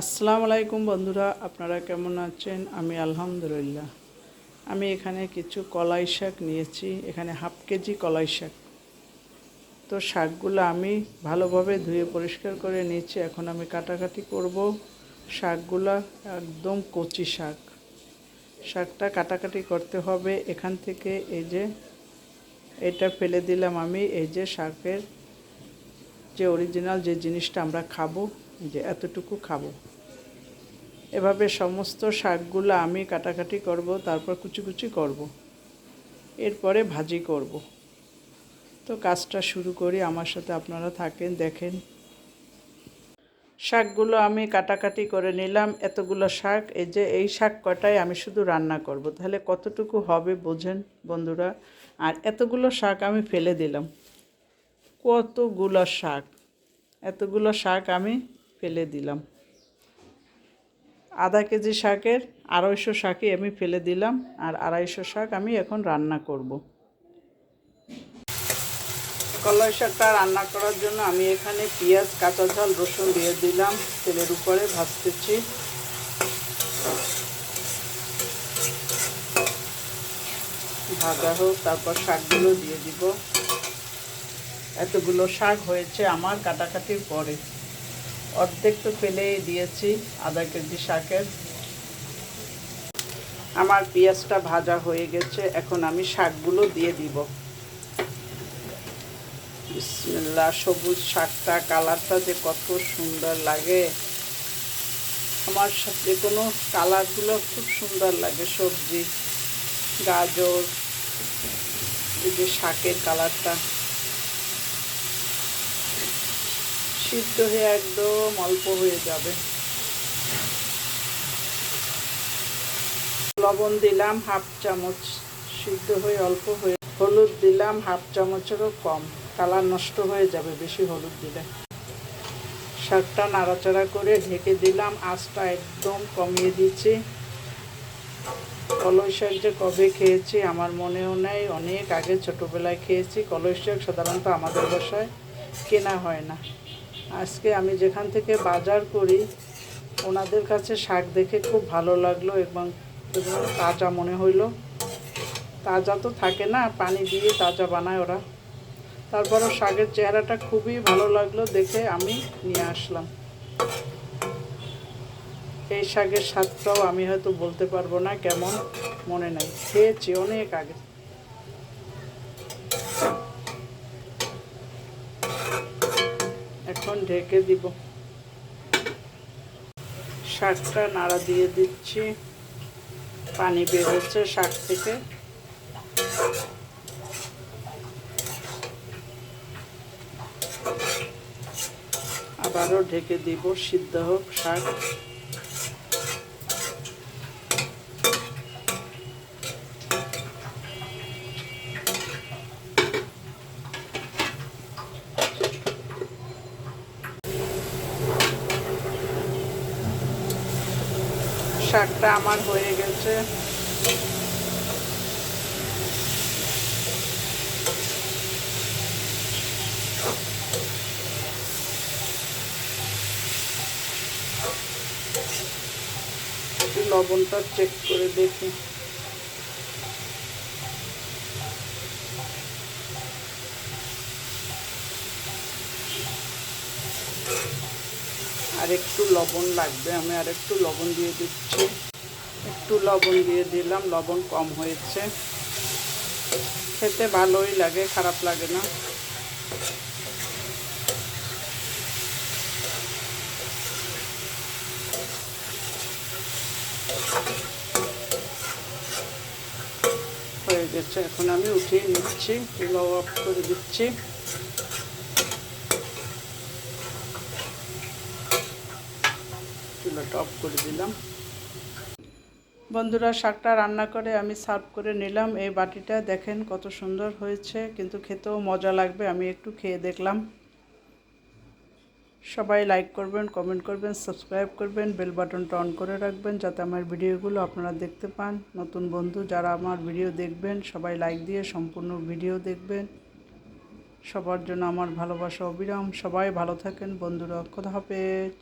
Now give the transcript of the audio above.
আসসালামু আলাইকুম বন্ধুরা, আপনারা কেমন আছেন? আমি আলহামদুলিল্লাহ। আমি এখানে কিছু কলাই শাক নিয়েছি, এখানে হাফ কেজি কলাই শাক। তো শাকগুলো আমি ভালোভাবে ধুয়ে পরিষ্কার করে নিয়েছি, এখন আমি কাটাকাটি করব। শাকগুলো একদম কচি শাক। শাকটা কাটাকাটি করতে হবে, এখান থেকে এই যে এটা ফেলে দিলাম আমি, এই যে শাকের যে অরিজিনাল যে জিনিসটা আমরা খাব যে এতটুকু খাব। এভাবে সমস্ত শাকগুলো আমি কাটাকাটি করব, তারপর কুচি কুচি করব। এরপরে ভাজি করব। তো কাজটা শুরু করি, আমার সাথে আপনারা থাকেন, দেখেন। শাকগুলো আমি কাটাকাটি করে নিলাম, এতগুলো শাক, এই যে এই শাক কটাই আমি শুধু রান্না করব। তাহলে কতটুকু হবে বোঝেন বন্ধুরা? আর এতগুলো শাক আমি ফেলে দিলাম। কতগুলো শাক? এতগুলো শাক আমি ফেলে দিলাম। আধা কেজি শাকের আড়াইশো শাকই আমি ফেলে দিলাম আর আড়াইশো শাক আমি এখন রান্না করব। কলাই শাকটা রান্না করার জন্য আমি এখানে পেঁয়াজ, কাঁচা ঝাল, রসুন দিয়ে দিলাম, তেলের উপরে ভাজতেছি। ভাজা হোক, তারপর শাকগুলো দিয়ে দিব। এতগুলো শাক হয়েছে আমার কাটাকাটির পরে। অর্ধেক তো ফেলেই দিয়েছি আধা কেজি শাকের। আমার পেঁয়াজটা ভাজা হয়ে গেছে, এখন আমি শাকগুলো দিয়ে দিব। বিসমিল্লা সবুজ শাকটা, কালারটা যে কত সুন্দর লাগে। আমার যে কোনো কালারগুলো খুব সুন্দর লাগে, সবজি, গাজর, এই যে শাকের কালারটা। সিদ্ধ হয়ে একদম অল্প হয়ে যাবে। লবণ দিলাম হাফ চামচ, সিদ্ধ হয়ে অল্প হয়ে হলুদ দিলাম হাফ চামচেরও কম। কালার নষ্ট হয়ে যাবে বেশি হলুদ দিলে। শাকটা নাড়াচাড়া করে ঢেকে দিলাম, আঁচটা একদম কমিয়ে দিচ্ছি। কলই শাক যে কবে খেয়েছি আমার মনেও নেই, অনেক আগে ছোটোবেলায় খেয়েছি। কলই শাক সাধারণত আমাদের বাসায় কেনা হয় না। আজকে আমি যেখান থেকে বাজার করি, ওনাদের কাছে শাক দেখে খুব ভালো লাগল এবং তাজা মনে হইল। তাজা তো থাকে না, পানি দিয়ে তাজা বানায় ওরা। তারপরও শাকের চেহারাটা খুবই ভালো লাগল দেখে আমি নিয়ে আসলাম। এই শাকের স্বাদটাও আমি হয়তো বলতে পারব না, কেমন মনে নাই, খেয়েছি অনেক আগে। এখন ঢেকে দিব। শাকটা নাড়া দিয়ে দিচ্ছি। পানি বেরোচ্ছে শাক থেকে। আবারও ঢেকে দিব, সিদ্ধ হোক শাক। শাকটা আমার হয়ে গেছে। লবণটা চেক করে দেখি। আর একটু লবণ লাগবে, আমি আর একটু লবণ দিয়ে দিচ্ছি। একটু লবণ দিয়ে দিলাম, লবণ কম হয়েছে। খেতে ভালোই লাগে, খারাপ লাগে না। হয়ে গেছে, এখন আমি উঠিয়ে নিচ্ছি চুলাও অফ করে দিচ্ছি। চুলাটা অফ করে দিলাম। বন্ধুরা, শাকটা রান্না করে আমি সার্ভ করে নিলাম। এই বাটিটা দেখেন কত সুন্দর হয়েছে, কিন্তু খেতেও মজা লাগবে, আমি একটু খেয়ে দেখলাম। সবাই লাইক করবেন, কমেন্ট করবেন, সাবস্ক্রাইব করবেন, বেল বাটনটা অন করে রাখবেন, যাতে আমার ভিডিওগুলো আপনারা দেখতে পান। নতুন বন্ধু যারা আমার ভিডিও দেখবেন, সবাই লাইক দিয়ে সম্পূর্ণ ভিডিও দেখবেন। সবার জন্য আমার ভালোবাসা অবিরাম। সবাই ভালো থাকেন। বন্ধুরা কথা হাফেজ।